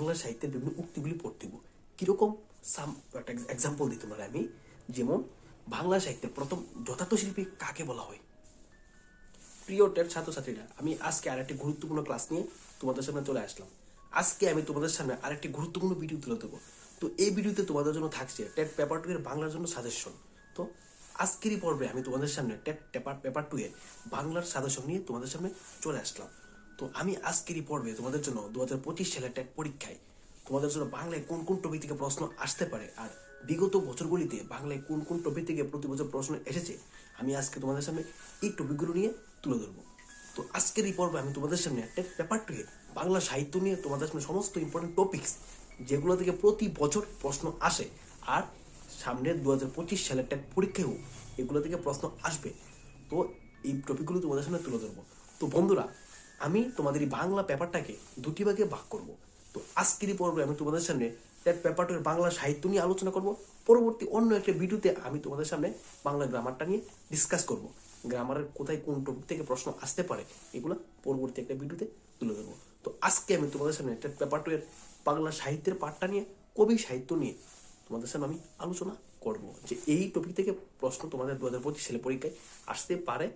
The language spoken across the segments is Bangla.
বাংলা সাহিত্যের বিভিন্ন উক্তিগুলি পড়তে দিব। কীরকম? সাম একটা এক্সাম্পল দিতে পারি আমি। যেমন, বাংলা সাহিত্যের প্রথম যথার্থ শিল্পী কাকে বলা হয়? প্রিয় টেট ছাত্রছাত্রীরা, আমি আজকে আরেকটি গুরুত্বপূর্ণ ক্লাস নিয়ে তোমাদের সামনে চলে আসলাম। আজকে আমি তোমাদের সামনে আরেকটি গুরুত্বপূর্ণ ভিডিও তুলে দেবো তো এই ভিডিওতে তোমাদের জন্য থাকছে টেট পেপার টু এর বাংলার জন্য সাজেশন তো আজকেরই পর্বে আমি তোমাদের সামনে টেট পেপার পেপার টু এর বাংলার সাজেশন নিয়ে তোমাদের সামনে চলে আসলাম। তো আমি আজকেরই পর্বে তোমাদের জন্য দু হাজার পঁচিশ সালের টেট পরীক্ষায় তোমাদের জন্য বাংলায় কোন কোন টপিক থেকে প্রশ্ন আসতে পারে আর বিগত বছরগুলিতে বাংলায় কোন কোন টপিক থেকে প্রতি বছর প্রশ্ন এসেছে, আমি আজকে তোমাদের সামনে এই টপিকগুলো নিয়ে তুলে ধরবো। তো আজকের এই পর্বে আমি তোমাদের সামনে একটা পেপার টুয়ে বাংলা সাহিত্য নিয়ে তোমাদের সামনে সমস্ত ইম্পর্টেন্ট টপিকস যেগুলো থেকে প্রতি বছর প্রশ্ন আসে আর সামনের দু হাজার পঁচিশ সালের একটা পরীক্ষায়ও এগুলো থেকে প্রশ্ন আসবে। তো এই টপিকগুলো তোমাদের সামনে তুলে ধরবো। তো বন্ধুরা আমি তোমাদের এই বাংলা পেপারটাকে দুটি ভাগে ভাগ করব। তো আজকের এই পর্বে আমি তোমাদের সামনে ট্যাট পেপারটার বাংলা সাহিত্য নিয়ে আলোচনা করব। পরবর্তী অন্য একটা ভিডিওতে আমি তোমাদের সামনে বাংলা গ্রামারটা নিয়ে ডিসকাস করব। গ্রামারের কোথায় কোন টপিক থেকে প্রশ্ন আসতে পারে, এগুলো পরবর্তী একটা ভিডিওতে তুলে ধরবো। তো আজকে আমি তোমাদের সামনে ট্যাট পেপার টু এর বাংলা সাহিত্যের পাঠটা নিয়ে, কবি সাহিত্য নিয়ে তোমাদের সামনে আমি আলোচনা করব। যে এই টপিক থেকে প্রশ্ন তোমাদের দু হাজার পঁচিশ সালে পরীক্ষায় আসতে পারে,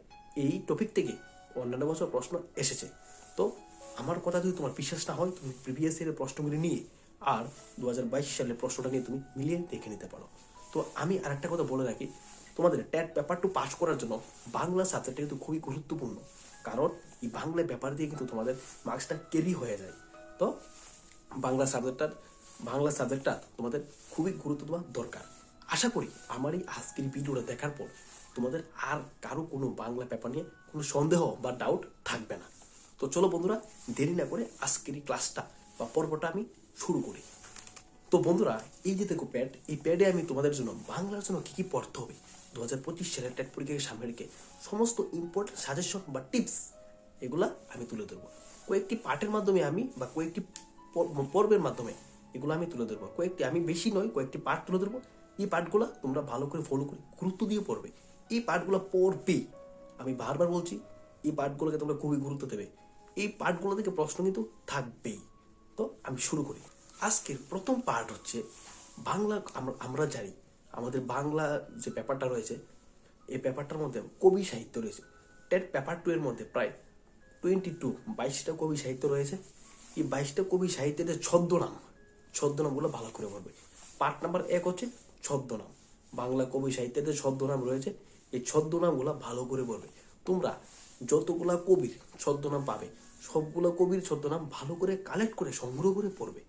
এই টপিক থেকে অন্যান্য বছর প্রশ্ন এসেছে। তো আমার কথা যদি তোমার বিশ্বাস না হয়, তুমি প্রিভিয়াস ইয়ারের প্রশ্নগুলি নিয়ে আর দু হাজার বাইশ সালের প্রশ্নটা নিয়ে তুমি মিলিয়ে দেখে নিতে পারো। তো আমি আরেকটা কথা বলে রাখি, তোমাদের ট্যাট পেপার টু পাস করার জন্য বাংলা সাবজেক্টটা কিন্তু খুবই গুরুত্বপূর্ণ। কারণ এই বাংলা ব্যাপার দিয়ে কিন্তু তোমাদের মার্কসটা ক্যারি হয়ে যায়। তো বাংলা সাবজেক্টটার বাংলা সাবজেক্টটা তোমাদের খুবই গুরুত্ব দেওয়া দরকার। আশা করি আমার এই আজকের ভিডিওটা দেখার পর তোমাদের আর কারও কোনো বাংলা পেপার নিয়ে কোনো সন্দেহ বা ডাউট থাকবে না। তো চলো বন্ধুরা, দেরি না করে আজকের এই ক্লাসটা বা পর্বটা আমি শুরু করি। তো বন্ধুরা, এই যে দেখো প্যাড এই প্যাডে আমি তোমাদের জন্য বাংলার জন্য কী কী পড়তে হবে দু হাজার পঁচিশ সালের টেট পরীক্ষাকে সামনে রেখে সমস্ত ইম্পর্টেন্ট সাজেশন বা টিপস এগুলা আমি তুলে ধরবো। কয়েকটি পাঠের মাধ্যমে আমি বা কয়েকটি পর- পর্বের মাধ্যমে এগুলো আমি তুলে ধরবো। কয়েকটি আমি বেশি নয়, কয়েকটি পাঠ তুলে ধরবো। এই পাঠগুলো তোমরা ভালো করে ফলো করে গুরুত্ব দিয়ে পড়বে। এই পাঠগুলো পড়বেই আমি বারবার বলছি, এই পাঠগুলোকে তোমরা খুবই গুরুত্ব দেবে। এই পাঠগুলো থেকে প্রশ্ন কিন্তু থাকবেই। তো আমি শুরু করি। আজকের প্রথম পার্ট হচ্ছে বাংলা, আমরা- জানি, আমাদের বাংলা যে পেপারটা রয়েছে, এই পেপারটার মধ্যে কবি সাহিত্য রয়েছে। টেট পেপার টু এর মধ্যে প্রায় টোয়েন্টি টু বাইশটা কবি সাহিত্য রয়েছে। এই বাইশটা কবি সাহিত্যের ছদ্মনাম ছদ্মনামগুলো ভালো করে পড়বে। পার্ট নাম্বার এক হচ্ছে ছদ্মনাম বাংলা কবি সাহিত্যের ছদ্মনাম রয়েছে এই ছদ্মনামগুলো ভালো করে পড়বে তোমরা যতগুলা কবির ছদ্মনাম পাবে, সবগুলা কবির ছদ্মনাম ভালো করে কালেক্ট করে, সংগ্রহ করে পড়বে।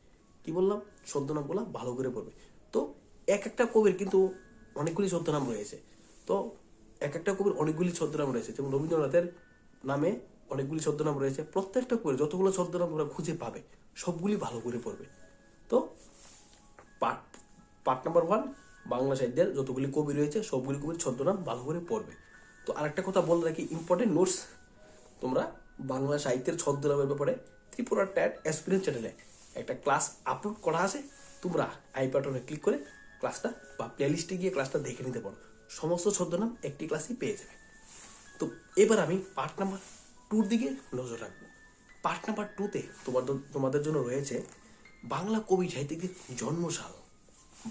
কি বললাম? ছদ্মনামগুলো ভালো করে পড়বে। তো এক একটা কবির কিন্তু অনেকগুলি ছদ্মনাম রয়েছে। তো এক একটা কবির অনেকগুলি ছদ্মনাম রয়েছে। যেমন রবীন্দ্রনাথের নামে অনেকগুলি ছদ্মনাম রয়েছে। প্রত্যেকটা কবির যতগুলো ছদ্মনাম তোমরা খুঁজে পাবে, সবগুলি ভালো করে পড়বে। তো part part number one Bangla সাহিত্যের যতগুলি কবি রয়েছে, সবগুলি কবির ছদ্মনাম ভালো করে পড়বে। তো আরেকটা কথা বলে রাখি ইম্পর্টেন্ট নোটস তোমরা বাংলা সাহিত্যের ছদ্মনামের ব্যাপারে ত্রিপুরা ট্যাট এক্সপিরিয়েন্স চ্যানেলে একটা ক্লাস আপলোড করা আছে। তোমরা আই বাটনে ক্লিক করে ক্লাসটা বা প্লেলিস্টে গিয়ে ক্লাসটা দেখে নিতে পারো। সমস্ত ছদ্মনাম একটি ক্লাসেই পেয়ে যাবে। তো এবার আমি পার্ট নাম্বার টুর দিকে নজর রাখব। পার্ট নাম্বার টুতে তোমাদের তোমাদের জন্য রয়েছে বাংলা কবি সাহিত্যিকদের জন্মসাল।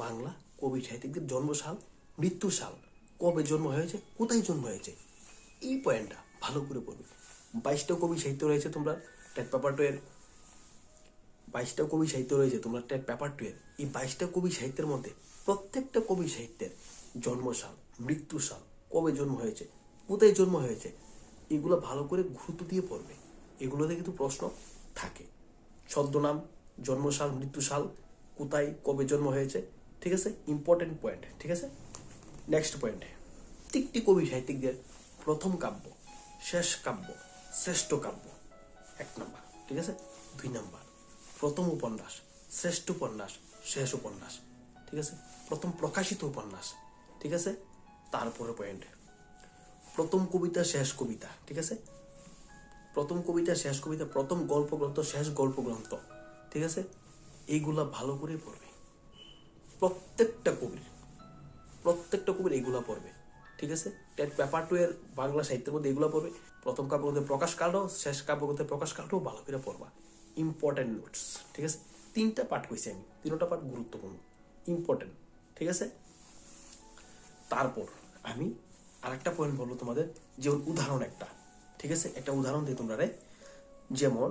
বাংলা কবি সাহিত্যিকদের জন্মসাল, মৃত্যুসাল, কবে জন্ম হয়েছে, কোথায় জন্ম হয়েছে, এই পয়েন্টটা ভালো করে পড়বে। বাইশটা কবি সাহিত্য রয়েছে তোমরা, টেট পেপার টু এর বাইশটা কবি সাহিত্য রয়েছে তোমরা, টেট পেপার টু এর এই বাইশটা কবি সাহিত্যের মধ্যে প্রত্যেকটা কবি সাহিত্যের জন্মসাল, মৃত্যুসাল, কবে জন্ম হয়েছে, কোথায় জন্ম হয়েছে, এগুলো ভালো করে গুরুত্ব দিয়ে পড়বে। এগুলোতে কিন্তু প্রশ্ন থাকে। ছদ্মনাম, জন্মসাল, মৃত্যুসাল, কোথায়, কবে জন্ম হয়েছে ঠিক আছে? ইম্পর্টেন্ট পয়েন্ট ঠিক আছে? নেক্সট পয়েন্ট প্রত্যেকটি কবি সাহিত্যিকদের প্রথম কাব্য, শেষ কাব্য, শ্রেষ্ঠ কাব্য। এক নম্বর, ঠিক আছে? দুই নম্বর, প্রথম উপন্যাস, শ্রেষ্ঠ উপন্যাস, শেষ উপন্যাস, ঠিক আছে? প্রথম প্রকাশিত উপন্যাস, ঠিক আছে? তারপরে পয়েন্ট প্রথম কবিতা, শেষ কবিতা, ঠিক আছে? প্রথম কবিতা, শেষ কবিতা, প্রথম গল্প গ্রন্থ শেষ গল্প গ্রন্থ ঠিক আছে? এইগুলা ভালো করে পড়বে। প্রত্যেকটা কবির প্রত্যেকটা কবির এইগুলা পড়বে, ঠিক আছে? পেপার টু এর বাংলা সাহিত্যের মধ্যে এগুলো পড়বে। প্রথম কাব্য মধ্যে প্রকাশ কালটাও শেষ কাব্য মধ্যে প্রকাশ কালটাও ভালো করে পড়বা। ইম্পর্টেন্ট নোটস ঠিক আছে? তিনটা পার্ট কইছি আমি, তিনটা পার্ট গুরুত্বপূর্ণ ইম্পর্টেন্ট ঠিক আছে? তারপর আমি আরেকটা পয়েন্ট বলব তোমাদের, যেমন উদাহরণ একটা, ঠিক আছে? একটা উদাহরণ দিই তোমরা রে, যেমন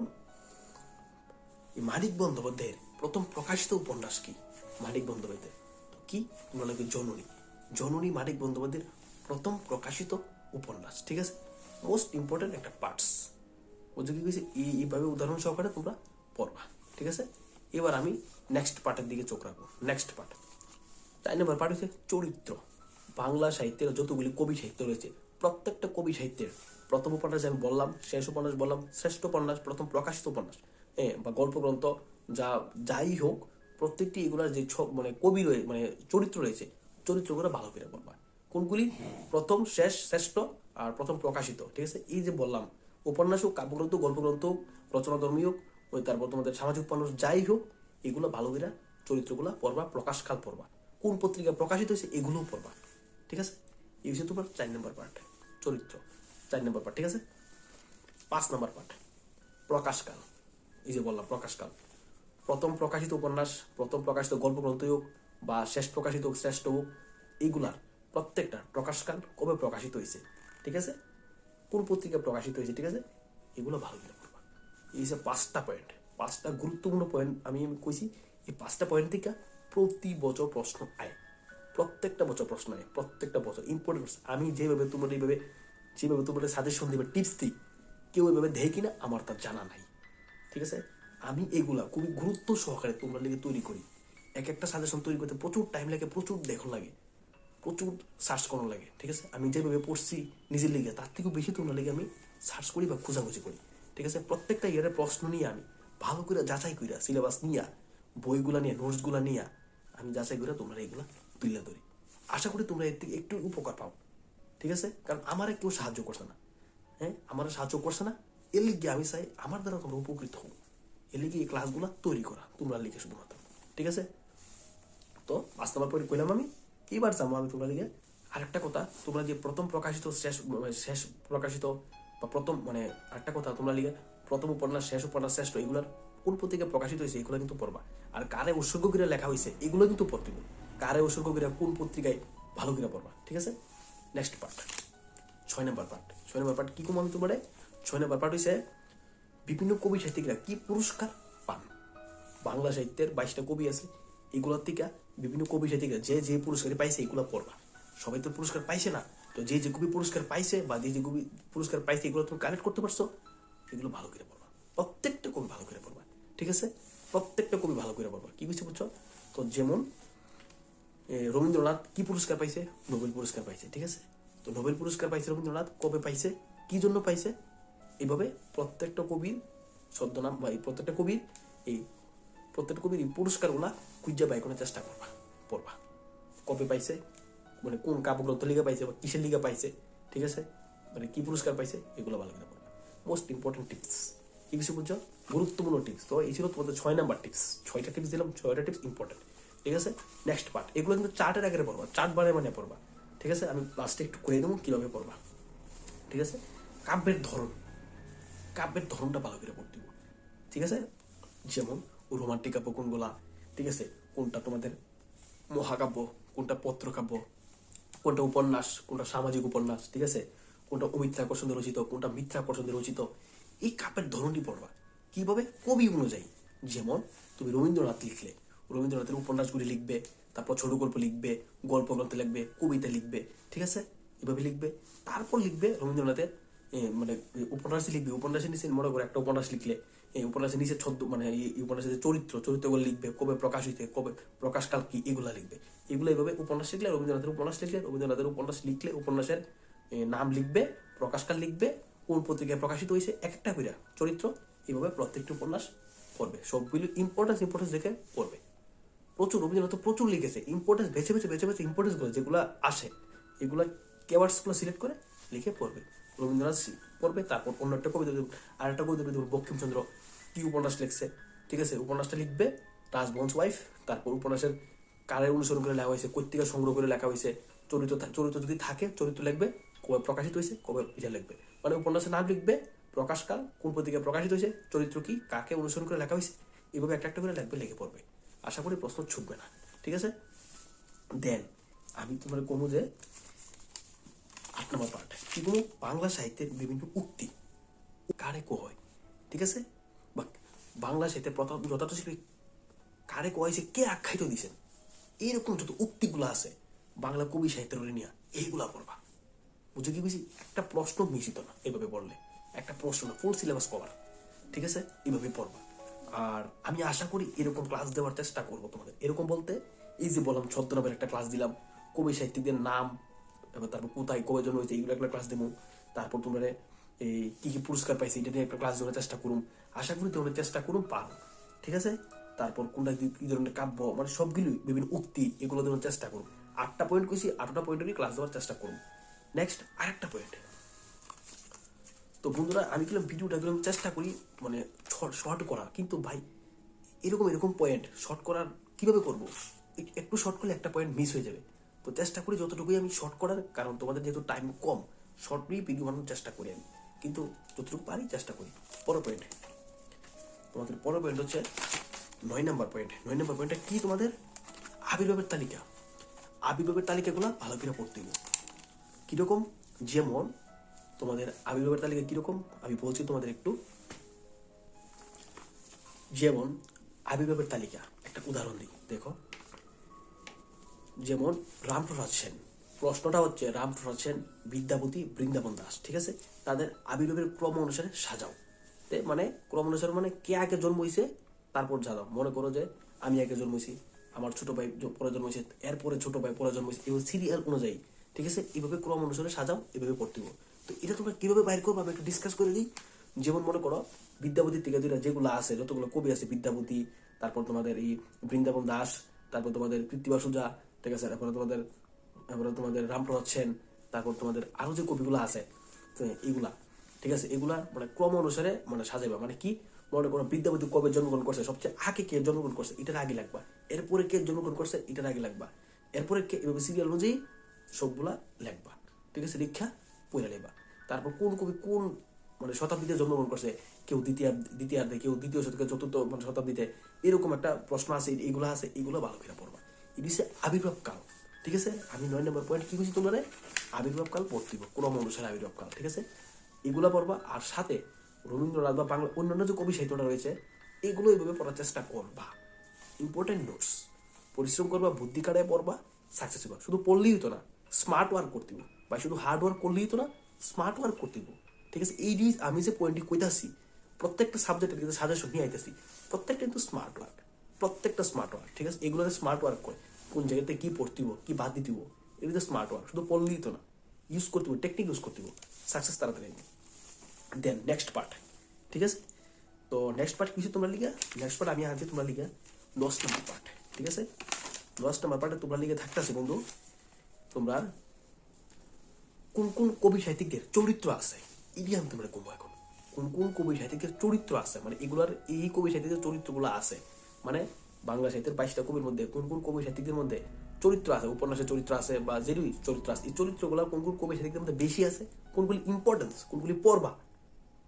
মানিক বন্দ্যোপাধ্যায়ের প্রথম প্রকাশিত উপন্যাস কি? মানিক বন্দ্যোপাধ্যায়। কি? তোমরা লাগবে জননী। জননী মানিক বন্দ্যোপাধ্যায়ের প্রথম প্রকাশিত উপন্যাস, ঠিক আছে? মোস্ট ইম্পর্টেন্ট একটা পার্টস বুঝছ কি কইছে? এই, এইভাবে উদাহরণ সহকারে তোমরা পড়বা, ঠিক আছে? এবার আমি নেক্সট পার্টের দিকে চোখ রাখব। নেক্সট পার্ট চার নম্বর পার্ট হচ্ছে চরিত্র। বাংলা সাহিত্যের যতগুলি কবি সাহিত্য রয়েছে, প্রত্যেকটা কবি সাহিত্যের প্রথম উপন্যাস আমি বললাম, শেষ উপন্যাস বললাম, শ্রেষ্ঠ উপন্যাস, প্রথম প্রকাশিত উপন্যাস হ্যাঁ বা গল্প গ্রন্থ, যা, যাই হোক প্রত্যেকটি এগুলার যে মানে কবি রয়েছে মানে চরিত্র রয়েছে, চরিত্রগুলো ভালো করে বলবা। কোনগুলি? প্রথম, শেষ, শ্রেষ্ঠ আর প্রথম প্রকাশিত, ঠিক আছে? এই যে বললাম উপন্যাস হোক কাব্যগ্রন্থ, গল্পগ্রন্থ হোক রচনা ধর্মী হোক, ওই তারপর তোমাদের সামাজিক উপন্যাস যাই হোক, এগুলো ভালো করে চরিত্রগুলো পড়বা, প্রকাশকাল পড়বা। কোন পত্রিকা প্রকাশিত হয়েছে, এগুলোও পড়বা, ঠিক আছে? এই হচ্ছে তোমার চার নম্বর পার্ট চরিত্র। চার নম্বর পার্ট ঠিক আছে? পাঁচ নম্বর পার্ট প্রকাশকাল। এই যে বললাম, প্রকাশকাল। প্রথম প্রকাশিত উপন্যাস, প্রথম প্রকাশিত গল্প গ্রন্থ হোক বা শেষ প্রকাশিত শ্রেষ্ঠ হোক এইগুলার প্রত্যেকটা প্রকাশকাল কবে প্রকাশিত হয়েছে, ঠিক আছে? কোন পত্রিকা প্রকাশিত হয়েছে, ঠিক আছে? এগুলো ভালো করে এই যে পাঁচটা পয়েন্ট পাঁচটা গুরুত্বপূর্ণ পয়েন্ট আমি কইছি। এই পাঁচটা পয়েন্ট থেকে প্রতি বছর প্রশ্ন আয়। প্রত্যেকটা বছর প্রশ্ন আয়, প্রত্যেকটা বছর ইম্পর্টেন্ট আমি যেভাবে তোমরা এইভাবে যেভাবে তোমরা সাজেশন দিবে টিপস দিই, কেউ এভাবে দেয় কিনা আমার তার জানা নাই, ঠিক আছে? আমি এগুলা খুবই গুরুত্ব সহকারে তোমরা লিগে তৈরি করি। এক একটা সাজেশন তৈরি করতে প্রচুর টাইম লাগে, প্রচুর দেখো লাগে, প্রচুর সার্চ করানো লাগে, ঠিক আছে? আমি যেভাবে পড়ছি নিজের লিগে, তার থেকেও বেশি তোমরা লিগে আমি সার্চ করি বা খোঁজাখুঁজি করি, ঠিক আছে? প্রত্যেকটা ইয়ারের প্রশ্ন নিয়ে আমি ভালো করে যাচাই করিয়া সিলেবাস নিয়া, বইগুলা নিয়ে নোটসগুলা নিয়ে, আমি যাচাই করে তোমরা এগুলা তুলে ধরি। আশা করি তোমরা এর থেকে একটু উপকার পাও, ঠিক আছে? কারণ আমার কেউ সাহায্য করছে না হ্যাঁ? আমার সাহায্য করছে না, এর লিগে আমি চাই আমার দ্বারা তোমরা উপকৃত হও। এর লিগে এই ক্লাসগুলো তৈরি করা, তোমরা লিখে শুধুমাত্র। ঠিক আছে? তো পাঁচ পরে কইলাম আমি এইবার যাব আমি তোমরা দিকে আরেকটা কথা, তোমরা যে প্রথম প্রকাশিত শেষ মানে শেষ প্রকাশিত বা প্রথম মানে আরেকটা কথা, তোমরা লিগে প্রথম উপন্যাস, শেষ উপন্যাস শ্রেষ্ঠ এগুলোর কোন পত্রিকা প্রকাশিত হয়েছে, এগুলো কিন্তু পড়বা। আর কারে উৎসর্গ করে লেখা হয়েছে, এগুলো কিন্তু পড়তে। কারে উৎসর্গ করে কোন পত্রিকায় ভালো করে পড়বা, ঠিক আছে? নেক্সট পার্ট ছয় নম্বর পার্ট ছয় নম্বর পার্ট কি কম আমি তোমার? ছয় নম্বর পার্ট হয়েছে বিভিন্ন কবি সাহিত্যিকরা কি পুরস্কার পান? বাংলা সাহিত্যের বাইশটা কবি আছে, এগুলোর থেকে বিভিন্ন কবি সাহিত্যিকরা যে যে পুরস্কার পাইছে, এগুলো পড়বা। সবাই তো পুরস্কার পাইছে না, তো যে যে কবি পুরস্কার পাইছে বা যে যে কবি পুরস্কার পাইছে, এগুলো তুমি কালেক্ট করতে পারছ, এগুলো ভালো করে পড়বা। প্রত্যেকটা কবি ভালো করে পড়বা, ঠিক আছে? প্রত্যেকটা কবি ভালো করে পড়বা। কি বুঝছে বুঝছ? তো যেমন রবীন্দ্রনাথ কি পুরস্কার পাইছে? নোবেল পুরস্কার পাইছে, ঠিক আছে? তো নোবেল পুরস্কার পাইছে রবীন্দ্রনাথ, কবে পাইছে? কি জন্য পাইছে? এইভাবে প্রত্যেকটা কবির ছদ্মনাম বা এই প্রত্যেকটা কবির এই প্রত্যেকটা কবির এই পুরস্কারগুলা খুঁজা বাই করার চেষ্টা করবা পড়বা কবে পাইছে? মানে কোন কাব্যগ্রন্থ লিগা পাইছে বা কিসের লিগা পাইছে? ঠিক আছে? মানে কি পুরস্কার পাইছে? এগুলো ভালো করে পড়বা। মোস্ট ইম্পর্টেন্ট টিপস কি কিছু বুঝছ? গুরুত্বপূর্ণ টিপস তো এই ছিল তোমাদের ছয় নাম্বার টিপস ছয়টা টিপস দিলাম, ছয়টা টিপস ইম্পর্টেন্ট ঠিক আছে? নেক্সট পার্ট এগুলো কিন্তু চার্টের আগে পড়বা। চার্ট বারে মানে পড়বা। ঠিক আছে? আমি লাস্টে একটু করে দেবো, কীভাবে পড়বা। ঠিক আছে? কাব্যের ধরন। কাব্যের ধরনটা ভালো করে পড়তে ঠিক আছে? যেমন রোমান্টিক কাব্য কোনগুলা? ঠিক আছে? কোনটা তোমাদের মহাকাব্য? কোনটা পত্রকাব্য? কোনটা উপন্যাস? কোনটা সামাজিক উপন্যাস? ঠিক আছে? কোনটা অমিত্রাকর্ষণ রচিত? কোনটা মিথ্যাকর্ষণ রচিত? এই কাব্যের ধরনটি পড়বা। কীভাবে? কবি অনুযায়ী। যেমন তুমি রবীন্দ্রনাথ লিখলে। রবীন্দ্রনাথের উপন্যাসগুলি লিখবে, তারপর ছোট গল্প লিখবে গল্প গ্রন্থ লিখবে, কবিতা লিখবে। ঠিক আছে? এভাবে লিখবে। তারপর লিখবে রবীন্দ্রনাথের মানে উপন্যাস লিখবে, উপন্যাসের নিচে মনে করো একটা উপন্যাস লিখলে এই উপন্যাসের নিচে ছদ্ম মানে এই উপন্যাসের চরিত্র, চরিত্রগুলো লিখবে, কবে প্রকাশ হইতে, কবে প্রকাশকাল কি, এগুলা লিখবে। এগুলো এইভাবে উপন্যাস লিখলে, রবীন্দ্রনাথের উপন্যাস লিখলে, রবীন্দ্রনাথের উপন্যাস লিখলে, উপন্যাসের নাম লিখবে প্রকাশকাল লিখবে, কোন পত্রিকায় প্রকাশিত হয়েছে এক একটা করে চরিত্র এইভাবে প্রত্যেকটি উপন্যাস পড়বে সবগুলো ইম্পর্টেন্স ইম্পর্টেন্স দেখে পড়বে প্রচুর, রবীন্দ্রনাথ প্রচুর লিখেছে ইম্পর্টেন্স বেছে বেছে বেছে বেছে ইম্পর্টেন্সগুলো যেগুলো আসে, এগুলো কেওয়ার্ডসগুলো সিলেক্ট করে লিখে পড়বে। রবীন্দ্রনাথ সি- পড়বে, তারপর অন্য একটা কবিতা আর একটা কবিতা দেবো বঙ্কিমচন্দ্র। কি উপন্যাস লিখছে? ঠিক আছে, উপন্যাসটা লিখবে রাজবংশ ওয়াইফ তারপর উপন্যাসের কারের অনুসরণ করে লেখা হয়েছে কৈত্রিকা সংগ্রহ করে লেখা হয়েছে, চরিত্র চরিত্র যদি থাকে, চরিত্র লিখবে, কবে প্রকাশিত হয়েছে, কবে এটা লিখবে। মানে উপন্যাসের নাম লিখবে, প্রকাশকাল, কোন পত্রিকায় প্রকাশিত হয়েছে, চরিত্র কি, কাকে অনুসরণ করে লেখা হয়েছে, এভাবে একটা একটা করে লাগবে লেগে পড়বে। আশা করি প্রশ্ন ছুটবে না। ঠিক আছে? দেন আমি তোমার কমু যে নম্বর পার্ট। কোনো বাংলা সাহিত্যের বিভিন্ন উক্তি। কারে হয়? ঠিক আছে? বা বাংলা সাহিত্যের প্রথম যথার্থ শিল্পী কারে কো হয়েছে কে আখ্যায়িত দিছেন এইরকম যত উক্তিগুলো আছে, বাংলা কবি সাহিত্যের নিয়ে, এইগুলা পড়বা। বুঝে কি বুঝি? একটা প্রশ্ন মিশিত না, এভাবে পড়লে একটা প্রশ্ন না ফুল সিলেবাস কভার ঠিক আছে? এইভাবে পড়বা। আর আমি আশা করি এরকম ক্লাস দেওয়ার চেষ্টা করব তোমাদের। এরকম বলতে, এই যে বললাম ছদ্মনামের একটা ক্লাস দিলাম, কবি সাহিত্যিকদের নাম এবার তারপর কোথায়, কবে জন্ম হয়েছে, এইগুলো একটা ক্লাস দেবো। তারপর তোমরা এই কি কি পুরস্কার পাইছে, এটা নিয়ে একটা ক্লাস দেওয়ার চেষ্টা করুন আশা করি তোমরা চেষ্টা করুন পারো। ঠিক আছে? তারপর কোনটা কি- ধরনের কাব্য মানে সবগুলোই, বিভিন্ন উক্তি, এগুলো দেওয়ার চেষ্টা করুন আটটা পয়েন্ট কইছি, আটটা পয়েন্ট পয়েন্টেরই ক্লাস দেওয়ার চেষ্টা করুন নেক্সট আরেকটা পয়েন্ট তো বন্ধুরা, আমি কিলাম ভিডিওটা কিলাম চেষ্টা করি মানে শর্ট করা কিন্তু ভাই, এরকম এরকম পয়েন্ট শর্ট করার কীভাবে করব? এক- একটু শর্ট করলে একটা পয়েন্ট মিস হয়ে যাবে। তো চেষ্টা করি যতটুকুই আমি শর্ট করার, কারণ তোমাদের যেহেতু টাইম কম শর্টলি ভিডিও বানানোর চেষ্টা করি আমি। কিন্তু যতটুকু পারি চেষ্টা করি। পরের পয়েন্ট তোমাদের পরের পয়েন্ট হচ্ছে নয় নাম্বার পয়েন্ট নয় নাম্বার পয়েন্টটা কি তোমাদের? আবির্ভাবের তালিকা। আবির্ভাবের তালিকাগুলো ভালো করে পড়তে হবে। কীরকম? যেমন তোমাদের আবির্ভাবের তালিকা কীরকম? আমি বলছি তোমাদের একটু। যেমন আবির্ভাবের তালিকা। একটা উদাহরণ দিই। দেখো। যেমন রামপ্রসাদ সেন। প্রশ্নটা হচ্ছে রামপ্রসাদ সেন, বিদ্যাপতি বৃন্দাবন দাস, ঠিক আছে? তাদের আবির্ভাবের ক্রম অনুসারে সাজাও। মানে ক্রম অনুসারে মানে কে আগে জন্ম হয়েছে তারপর সাজাও। মনে করো যে আমি আগে জন্ম হয়েছি আমার ছোট ভাই পরে জন্ম হয়েছে এরপরে ছোট ভাই পরে জন্ম হয়েছে এভাবে সিরিয়াল অনুযায়ী, ঠিক আছে? এইভাবে ক্রম অনুসারে সাজাও, এভাবে পড়তে হবে। তো এটা তোমরা কীভাবে বাইর করব? আমি একটু ডিসকাস করে দিই। যেমন মনে করো বিদ্যাপতির থেকে দুইটা যেগুলো আছে, যতগুলো কবি আছে, বিদ্যাপতি, তারপর তোমাদের এই বৃন্দাবন দাস, তারপর তোমাদের কৃত্তিবা সুজা ঠিক আছে তারপরে তোমাদের তারপরে তোমাদের রামপ্রসাদ সেন, তারপর তোমাদের আরও যে কবিগুলো আছে, তো এইগুলা ঠিক আছে? এগুলা মানে ক্রম অনুসারে মানে সাজাইবা। মানে কি? মনে করো বিদ্যাপতি কবে জন্মগ্রহণ করছে? সবচেয়ে আগে কে জন্মগ্রহণ করছে? এটার আগে লাগবা। এরপরে কে জন্মগ্রহণ করছে? এটার আগে লাগবা। এরপরে কে, এভাবে সিরিয়াল অনুযায়ী সবগুলা লেখবা। ঠিক আছে? লিখা পড়ে নেবা তারপর কোন কবি কোন মানে শতাব্দীতে জন্মগ্রহণ করছে? কেউ দ্বিতীয়, দ্বিতীয়ার্ধে, কেউ দ্বিতীয় শতকে, চতুর্থ মানে শতাব্দীতে এরকম একটা প্রশ্ন আছে, এইগুলো আছে, এইগুলো ভালো করে পড়বা। এটি হচ্ছে আবির্ভাব কাল, ঠিক আছে? আমি নয় নম্বর পয়েন্ট কি বলছি তোমরা আবির্ভাব কাল পড়তিব ক্রম অনুসারে আবির্ভাব কাল, ঠিক আছে? এগুলো পড়বা, আর সাথে রবীন্দ্রনাথ বা বাংলা অন্যান্য যে কবি সাহিত্যটা রয়েছে, এগুলো এইভাবে পড়ার চেষ্টা করবা। ইম্পর্টেন্ট নোটস পরিশ্রম করবা, বুদ্ধি কাটায় পড়বা সাকসেস হবা। শুধু পড়লেই হতো না স্মার্ট ওয়ার্ক করতে বা শুধু হার্ড ওয়ার্ক করলেই হতো না স্মার্ট ওয়ার্ক করতে ঠিক আছে? এই আমি যে পয়েন্টটি কইতাছি, প্রত্যেকটা সাবজেক্টের কিন্তু সাজেশন নিয়ে আইতেছি, প্রত্যেকটা কিন্তু স্মার্ট ওয়ার্ক প্রত্যেকটা স্মার্ট ওয়ার্ক ঠিক আছে? এগুলোতে স্মার্ট ওয়ার্ক করে কোন জায়গাতে কি পড়তে হইব, কি বাদ দিতে এগুলো স্মার্ট ওয়ার্ক শুধু পড়লেই তো না ইউজ করতে হবে টেকনিক ইউজ করতে হবে সাকসেস তাড়াতাড়ি দেন নেক্সট পার্ট ঠিক আছে? তো নেক্সট পার্ট কিছু তোমরা লিখা? নেক্সট পার্ট আমি আনছি তোমরা লিখা দশ নম্বর পার্ট ঠিক আছে? দশ নম্বর পার্টে তোমরা লিখে থাকতেছে বন্ধু তোমরা কোন কোন কবি সাহিত্যিকদের চরিত্র আছে? এটি আমি তোমরা কমবো এখন। কোন কোন কবি সাহিত্যিকের চরিত্র আছে? মানে এগুলার এই কবি সাহিত্যিকের চরিত্রগুলো আছে। মানে বাংলা সাহিত্যের বাইশটা কবির মধ্যে কোন কোন কবি সাহিত্যিকদের মধ্যে চরিত্র আছে? উপন্যাসের চরিত্র আছে বা যেরই চরিত্র আছে, এই চরিত্রগুলো কোন কোন কবি সাহিত্যিকদের মধ্যে বেশি আছে? কোনগুলি ইম্পর্টেন্স কোনগুলি পড়বা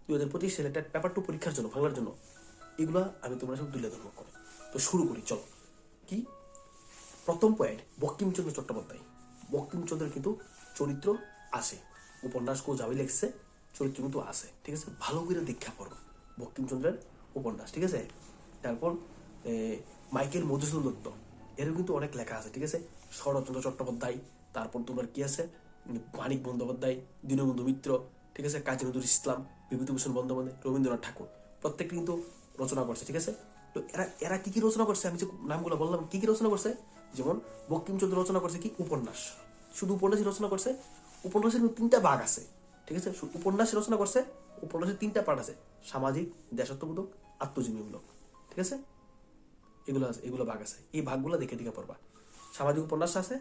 দুই হাজার পঁচিশ সালে একটা পেপার টু পরীক্ষার জন্য, বাংলার জন্য। এগুলো আমি তোমরা সব তুলে ধরবো করে তো শুরু করি, চলো। কি? প্রথম পয়েন্ট বঙ্কিমচন্দ্র চট্টোপাধ্যায়। বঙ্কিমচন্দ্রের কিন্তু চরিত্র আছে। উপন্যাস কো যাবি লেখছে, চরিত্র কিন্তু আছে। ঠিক আছে? ভালো করে দীক্ষা করো বঙ্কিমচন্দ্রের উপন্যাস, ঠিক আছে? তারপর মাইকেল মধুসূদন দত্ত। এরও কিন্তু অনেক লেখা আছে, ঠিক আছে? শরৎচন্দ্র চট্টোপাধ্যায়, তারপর তোমার কি আছে? মানিক বন্দ্যোপাধ্যায়, দীনবন্ধু মিত্র, ঠিক আছে? কাজী নজরুল ইসলাম, বিভূতিভূষণ বন্দ্যোপাধ্যায়, রবীন্দ্রনাথ ঠাকুর। প্রত্যেকটি কিন্তু রচনা করছে, ঠিক আছে? তো এরা এরা কি কি রচনা করছে? আমি যে নামগুলো বললাম, কি কি রচনা করছে? যেমন বঙ্কিমচন্দ্র রচনা করছে কি? উপন্যাস। শুধু উপন্যাসই রচনা করছে? উপন্যাসের তিনটা ভাগ আছে, ঠিক আছে? উপন্যাস রচনা করছে, উপন্যাসের তিনটা পার্ট আছে, সামাজিক, দেশাত্মবোধক, আত্মজীবনীমূলক, ঠিক আছে? এগুলো আছে, এগুলো ভাগ আছে। এই ভাগগুলো দেখে দেখে পড়বা। সামাজিক উপন্যাস আছে,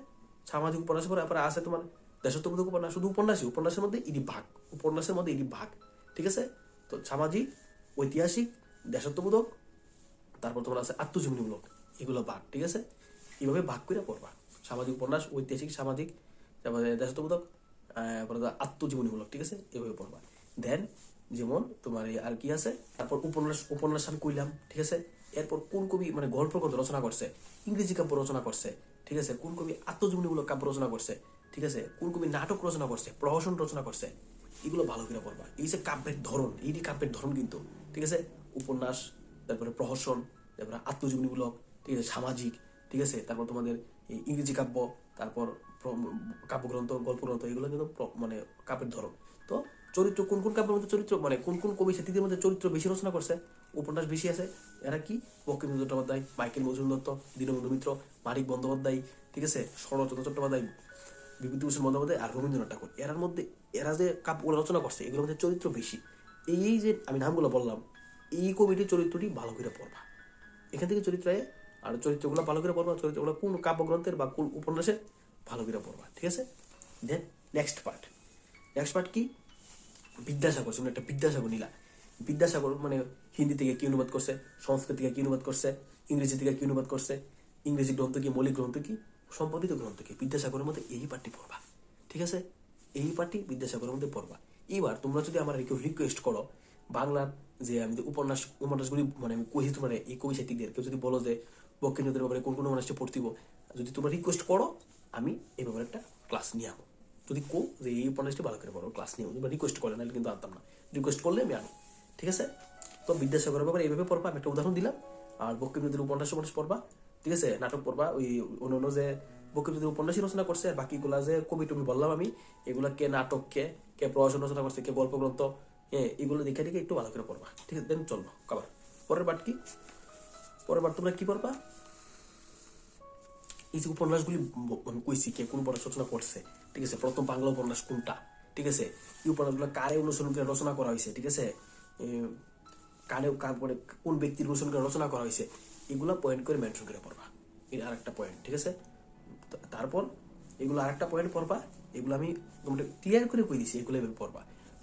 সামাজিক উপন্যাসের পরে তারপরে আছে তোমার দেশাত্মবোধক উপন্যাস। শুধু উপন্যাসই, উপন্যাসের মধ্যে ইডি ভাগ উপন্যাসের মধ্যে ইডি ভাগ ঠিক আছে? তো সামাজিক, ঐতিহাসিক, দেশাত্মবোধক, তারপর তোমার আছে আত্মজীবনীমূলক, এগুলো ভাগ ঠিক আছে? এইভাবে ভাগ করে পড়বা। সামাজিক উপন্যাস, ঐতিহাসিক, সামাজিক, তারপরে দেশাত্মবোধক আত্মজীবনীমূলক, ঠিক আছে? এভাবে পড়বা। দেন যেমন তোমার আর কি আছে, তারপর উপন্যাস উপন্যাস আমি কইলাম, ঠিক আছে? এরপর কোন কবি মানে গল্প গ্রন্থ রচনা করছে, ইংরেজি কাব্য রচনা করছে, ঠিক আছে? কোন কবি আত্মজীবনীমূলক কাব্য রচনা করছে, ঠিক আছে? কোন কবি নাটক রচনা করছে, প্রহসন রচনা করছে, এগুলো ভালো করে পড়বা। এই যে কাব্যের ধরন, এই কাব্যের ধরন কিন্তু, ঠিক আছে? উপন্যাস, তারপরে প্রহসন, তারপরে আত্মজীবনীমূলক, ঠিক আছে? সামাজিক, ঠিক আছে? তারপর তোমাদের ইংরেজি কাব্য, তারপর প্র- কাব্যগ্রন্থ, গল্পগ্রন্থ, এগুলো কিন্তু মানে কাব্যের ধরন। তো চরিত্র, কোন কোন কাব্যের মধ্যে চরিত্র মানে কোন কোন কবি সাথীদের মধ্যে চরিত্র বেশি রচনা করছে? উপন্যাস বেশি আছে। এরা কি? বঙ্কিমচন্দ্র চট্টোপাধ্যায়, মাইকেল মজুমদার দত্ত, দীনবন্ধু মিত্র, মানিক বন্দ্যোপাধ্যায়, ঠিক আছে? শরৎচন্দ্র চট্টোপাধ্যায়, বিভূতিভূষণ বন্দ্যোপাধ্যায় আর রবীন্দ্রনাথ ঠাকুর। এরার মধ্যে, এরা যে কাব্যগুলো রচনা করছে, এগুলোর মধ্যে চরিত্র বেশি। এই যে আমি নামগুলো বললাম, এই কবিটির চরিত্রটি ভালো করে পড়বা। এখান থেকে চরিত্রে আর চরিত্রগুলো ভালো করে পড়বা, চরিত্রগুলো কোন কাব্যগ্রন্থের বা কোন উপন্যাসের ভালো করে পড়বা, ঠিক আছে? Then next part next part কি? বিদ্যাসাগর তুমি একটা বিদ্যাসাগর নিলা বিদ্যাসাগর মানে হিন্দি থেকে কি অনুবাদ করছে, সংস্কৃত থেকে কি অনুবাদ করছে, ইংরেজি থেকে কি অনুবাদ করছে, ইংরেজি গ্রন্থ কি, মৌলিক গ্রন্থ কি, সম্পাদিত গ্রন্থ কি, বিদ্যাসাগরের মধ্যে এই পার্টি পড়বা। ঠিক আছে? এই পার্টি বিদ্যাসাগরের মধ্যে পড়বা। এবার তোমরা যদি আমার রিকোয়েস্ট করো, বাংলার যে আমি উপন্যাস, উপন্যাসগুলি মানে আমি কহি তোমার এই কবি সাহিত্যিকদের, কেউ যদি বলো যে বক্ষেন্দ্রদের ব্যাপারে কোন কোন উপন্যাসটা পড়তে যদি তোমরা রিকোয়েস্ট করো, আমি এই ব্যাপারে একটা ক্লাস নিয়ে আনো যদি কো যে এই উপন্যাসটি ভালো করে পড়ো ক্লাস নিয়ে রিকোয়েস্ট করলে নাহলে কিন্তু আনতাম না। রিকোয়েস্ট করলে আমি আনো ঠিক আছে? তো বিদ্যাসাগরের ব্যাপারে এইভাবে পড়বা। আমি একটা উদাহরণ দিলাম। আর বক্ষেন্দ্রদের উপন্যাস উপন্যাস পড়বা। ঠিক আছে? নাটক পড়বা। ওই অন্য যে বক্ষেন্দ্রদের উপন্যাসই রচনা করছে আর বাকিগুলা যে কবি টবি বললাম আমি এগুলা কে নাটক কে কে প্রহসন রচনা করছে, কে গল্প গ্রন্থ হ্যাঁ এগুলো দেখে দেখে একটু ভালো করে পড়বা। ঠিক আছে? দেন চলবো, কাবার। পরের বার কি? পরের বার তোমরা কি পড়বা? এই যে উপন্যাসগুলি কইছি কে কোন উপন্যাস রচনা করছে। ঠিক আছে? প্রথম বাংলা উপন্যাস কোনটা? ঠিক আছে? এই উপন্যাসগুলো কারে অনুসরণ করে রচনা করা হয়েছে? ঠিক আছে? কারে কারপরে কোন ব্যক্তির করে রচনা করা হয়েছে, এগুলো পয়েন্ট করে মেনশন করে পড়বা। এটা আরেকটা পয়েন্ট ঠিক আছে? তারপর এগুলো আরেকটা পয়েন্ট পড়বা, এগুলো আমি তোমাদের ক্লিয়ার করে কই দিছি, এগুলো এভাবে পড়বা।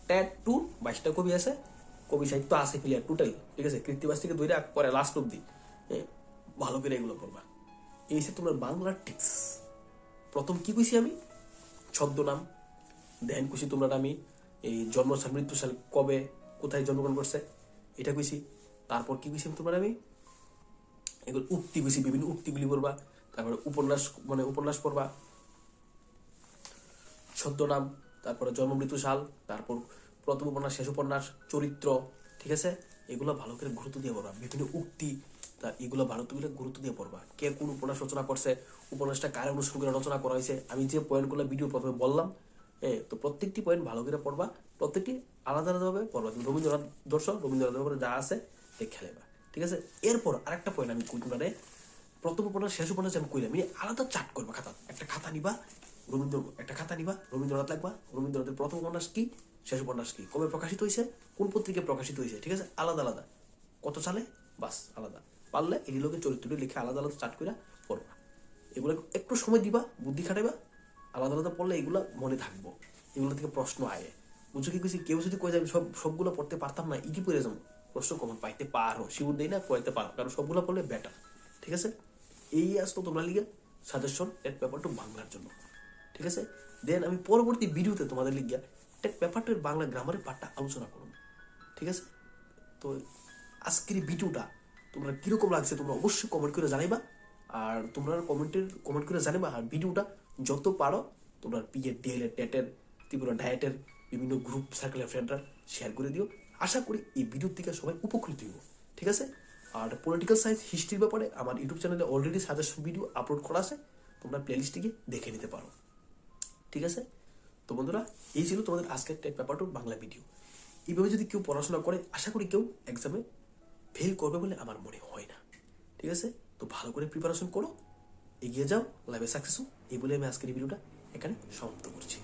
ট্যাট টু বাইশটা কবি আছে, কবি সাহিত্য আছে ক্লিয়ার টোটাল ঠিক আছে? কৃত্তিবাস থেকে দইরা পরে লাস্ট অব্দি ভালো করে এগুলো পড়বা। এই হচ্ছে তোমার বাংলার টিক্স প্রথম কি কইছি আমি? ছদ্মনাম। দেন কইছি তোমরা আমি এই জন্ম সাল মৃত্যু সাল কবে, কোথায় জন্মগ্রহণ করছে? এটা কইছি, তারপর কি কইছি তোমার আমি? এগুলো উক্তি কইছি, বিভিন্ন উক্তিগুলি পড়বা, তারপরে উপন্যাস মানে উপন্যাস পড়বা। ছদ্মনাম তারপরে জন্ম মৃত্যু সাল, তারপর প্রথম উপন্যাস, শেষ উপন্যাস, চরিত্র, ঠিক আছে? এগুলো ভালো করে গুরুত্ব দিয়ে পড়বা, বিভিন্ন উক্তি, তা এগুলো ভালো করে গুরুত্ব দিয়ে পড়বা। কে কোন উপন্যাস রচনা করছে, উপন্যাসটা কার অনুসরণ করে রচনা করা হয়েছে, আমি যে পয়েন্টগুলো ভিডিও প্রথমে বললাম হ্যাঁ তো প্রত্যেকটি পয়েন্ট ভালো করে পড়বা, প্রত্যেকটি আলাদা আলাদাভাবে পড়বা রবীন্দ্রনাথ দর্শক, রবীন্দ্রনাথের ব্যাপারে যা আছে দেখে খেলেবা। ঠিক আছে? এরপর আরেকটা পয়েন্ট আমি মানে প্রথম উপন্যাস, শেষ উপন্যাস আমি কইলাম। মানে আলাদা চার্ট করবা, খাতা, একটা খাতা নিবা, রবীন্দ্র, একটা খাতা নিবা, রবীন্দ্রনাথ লাগবা রবীন্দ্রনাথের প্রথম উপন্যাস কি, শেষ উপন্যাস কি, কবে প্রকাশিত হয়েছে কোন পত্রিকায় প্রকাশিত হয়েছে ঠিক আছে? আলাদা আলাদা। কত সালে? বাস, আলাদা। পারলে এই লোকের চরিত্রটি লিখে আলাদা আলাদা চার্ট করে পড়বা। এগুলো একটু সময় দিবা, বুদ্ধি খাটাইবা, আলাদা আলাদা পড়লে এগুলো মনে থাকব। এগুলো থেকে প্রশ্ন আয়। বুঝছ কি কইছি কেউ যদি কয়ে যাবে সব, সবগুলো পড়তে পারতাম না ইটি পড়ে যাব প্রশ্ন কমন, পাইতে পারো, শিউর দেই না পড়তে পারো, কারণ সবগুলো পড়লে বেটার ঠিক আছে? এই আসতো তোমরা লিগে সাজেশন টেট পেপারটা বাংলার জন্য। ঠিক আছে? দেন আমি পরবর্তী ভিডিওতে তোমাদের লিখিয়া টেট পেপারটার বাংলা গ্রামারের পাঠটা আলোচনা করুন ঠিক আছে? তো আজকের ভিডিওটা তোমরা কীরকম লাগছে তোমরা অবশ্যই কমেন্ট করে জানাইবা। আর তোমরা কমেন্টের কমেন্ট করে জানাইবা, আর ভিডিওটা যত পারো তোমরা পিএ ডিএল এর টেটের ত্রিপুরা ডায়েটের বিভিন্ন গ্রুপ সার্কেলের ফ্রেন্ডরা শেয়ার করে দিও। আশা করি এই ভিডিওর থেকে সবাই উপকৃত হইব। ঠিক আছে? আর পলিটিক্যাল সায়েন্স হিস্ট্রির ব্যাপারে আমার ইউটিউব চ্যানেলে অলরেডি সাজেশন ভিডিও আপলোড করা আছে। তোমরা প্লেলিস্টে গিয়ে দেখে নিতে পারো। ঠিক আছে? তো বন্ধুরা, এই ছিল তোমাদের আজকের টেট পেপার বাংলা ভিডিও এইভাবে যদি কেউ পড়াশোনা করে, আশা করি কেউ এক্সামে ফেল করবে বলে আমার মনে হয় না। ঠিক আছে? তো ভালো করে প্রিপারেশন করো, এগিয়ে যাও লাইভে সাকসেস এই বলে আমি আজকের ভিডিওটা এখানে সমাপ্ত করছি।